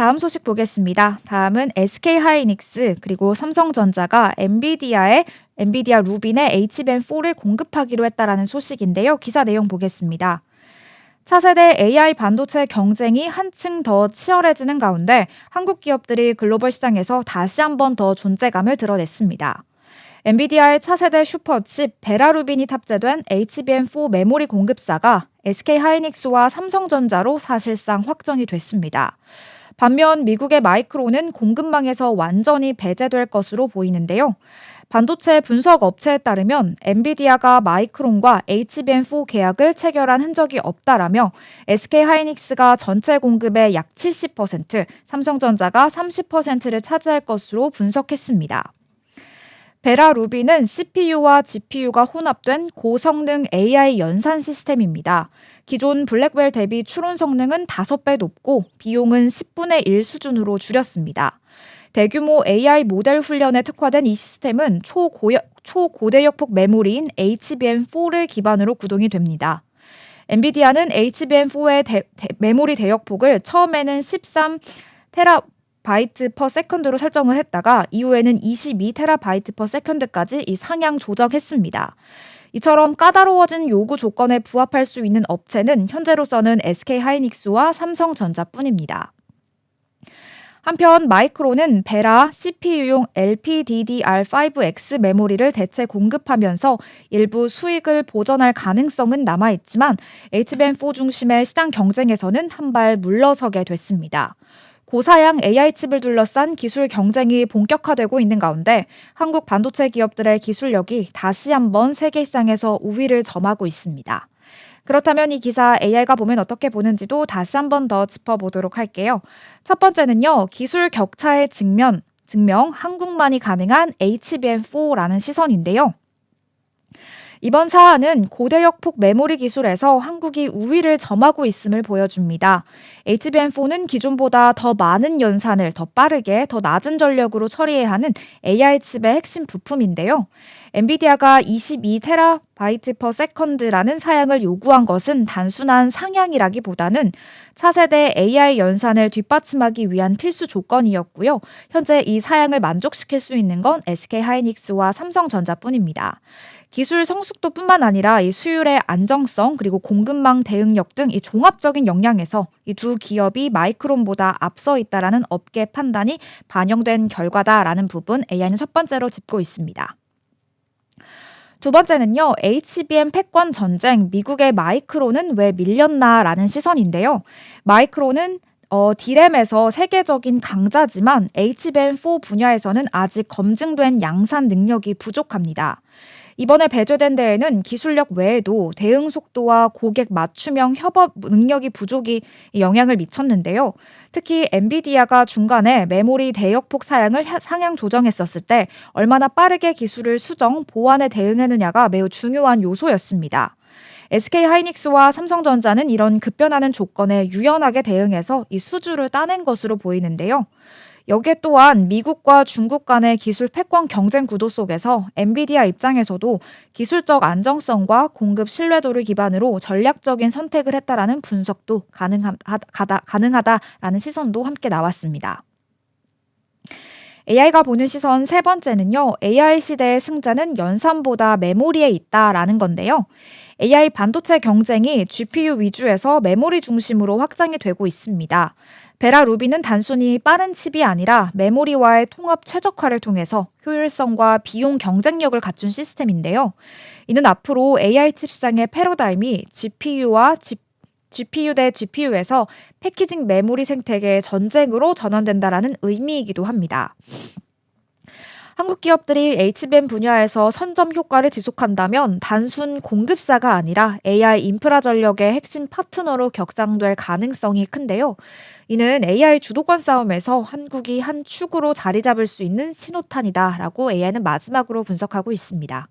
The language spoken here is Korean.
다음 소식 보겠습니다. 다음은 SK 하이닉스 그리고 삼성전자가 엔비디아의 엔비디아 루빈의 HBM4를 공급하기로 했다라는 소식인데요. 기사 내용 보겠습니다. 차세대 AI 반도체 경쟁이 한층 더 치열해지는 가운데 한국 기업들이 글로벌 시장에서 다시 한번 더 존재감을 드러냈습니다. 엔비디아의 차세대 슈퍼칩 베라루빈이 탑재된 HBM4 메모리 공급사가 SK 하이닉스와 삼성전자로 사실상 확정이 됐습니다. 반면 미국의 마이크로는 공급망에서 완전히 배제될 것으로 보이는데요. 반도체 분석 업체에 따르면 엔비디아가 마이크론과 HBM4 계약을 체결한 흔적이 없다라며 SK 하이닉스가 전체 공급의 약 70%, 삼성전자가 30%를 차지할 것으로 분석했습니다. 베라 루비는 CPU와 GPU가 혼합된 고성능 AI 연산 시스템입니다. 기존 블랙웰 대비 추론 성능은 5배 높고 비용은 10분의 1 수준으로 줄였습니다. 대규모 AI 모델 훈련에 특화된 이 시스템은 초고여, 초고대역폭 메모리인 HBM4를 기반으로 구동이 됩니다. 엔비디아는 HBM4의 대, 대, 메모리 대역폭을 처음에는 13 테라 바이트 퍼 세컨드로 설정을 했다가 이후에는 22 테라바이트 퍼 세컨드까지 이 상향 조정했습니다. 이처럼 까다로워진 요구 조건에 부합할 수 있는 업체는 현재로서는 SK 하이닉스와 삼성전자뿐입니다. 한편 마이크로는 베라 CPU용 LPDDR5X 메모리를 대체 공급하면서 일부 수익을 보전할 가능성은 남아있지만 HBM4 중심의 시장 경쟁에서는 한 발 물러서게 됐습니다. 고사양 AI 칩을 둘러싼 기술 경쟁이 본격화되고 있는 가운데 한국 반도체 기업들의 기술력이 다시 한번 세계 시장에서 우위를 점하고 있습니다. 그렇다면 이 기사 AI가 보면 어떻게 보는지도 다시 한번 더 짚어보도록 할게요. 첫 번째는요, 기술 격차의 증명, 증명 한국만이 가능한 HBM4라는 시선인데요. 이번 사안은 고대역폭 메모리 기술에서 한국이 우위를 점하고 있음을 보여줍니다. HBM4는 기존보다 더 많은 연산을 더 빠르게 더 낮은 전력으로 처리해야 하는 AI 칩의 핵심 부품인데요. 엔비디아가 22테라바이트 퍼 세컨드라는 사양을 요구한 것은 단순한 상향이라기보다는 차세대 AI 연산을 뒷받침하기 위한 필수 조건이었고요. 현재 이 사양을 만족시킬 수 있는 건 SK 하이닉스와 삼성전자뿐입니다. 기술 성숙도뿐만 아니라 이 수율의 안정성 그리고 공급망 대응력 등 이 종합적인 역량에서 이 두 기업이 마이크론보다 앞서 있다라는 업계 판단이 반영된 결과다라는 부분 AI는 첫 번째로 짚고 있습니다. 두 번째는요, HBM 패권 전쟁, 미국의 마이크론은 왜 밀렸나라는 시선인데요. 마이크론은 어, 디램에서 세계적인 강자지만 HBM4 분야에서는 아직 검증된 양산 능력이 부족합니다. 이번에 배제된 데에는 기술력 외에도 대응 속도와 고객 맞춤형 협업 능력이 부족이 영향을 미쳤는데요. 특히 엔비디아가 중간에 메모리 대역폭 사양을 상향 조정했었을 때 얼마나 빠르게 기술을 수정, 보완에 대응했느냐가 매우 중요한 요소였습니다. SK 하이닉스와 삼성전자는 이런 급변하는 조건에 유연하게 대응해서 이 수주를 따낸 것으로 보이는데요. 여기에 또한 미국과 중국 간의 기술 패권 경쟁 구도 속에서 엔비디아 입장에서도 기술적 안정성과 공급 신뢰도를 기반으로 전략적인 선택을 했다라는 분석도 가능하다, 가능하다 라는 시선도 함께 나왔습니다. AI가 보는 시선 세 번째는요, AI 시대의 승자는 연산보다 메모리에 있다라는 건데요. AI 반도체 경쟁이 GPU 위주에서 메모리 중심으로 확장이 되고 있습니다. 베라 루비는 단순히 빠른 칩이 아니라 메모리와의 통합 최적화를 통해서 효율성과 비용 경쟁력을 갖춘 시스템인데요. 이는 앞으로 AI 칩 시장의 패러다임이 GPU와 GPU 대 GPU에서 패키징 메모리 생태계의 전쟁으로 전환된다라는 의미이기도 합니다. 한국 기업들이 HBM 분야에서 선점 효과를 지속한다면 단순 공급사가 아니라 AI 인프라 전력의 핵심 파트너로 격상될 가능성이 큰데요. 이는 AI 주도권 싸움에서 한국이 한 축으로 자리 잡을 수 있는 신호탄이다라고 AI는 마지막으로 분석하고 있습니다.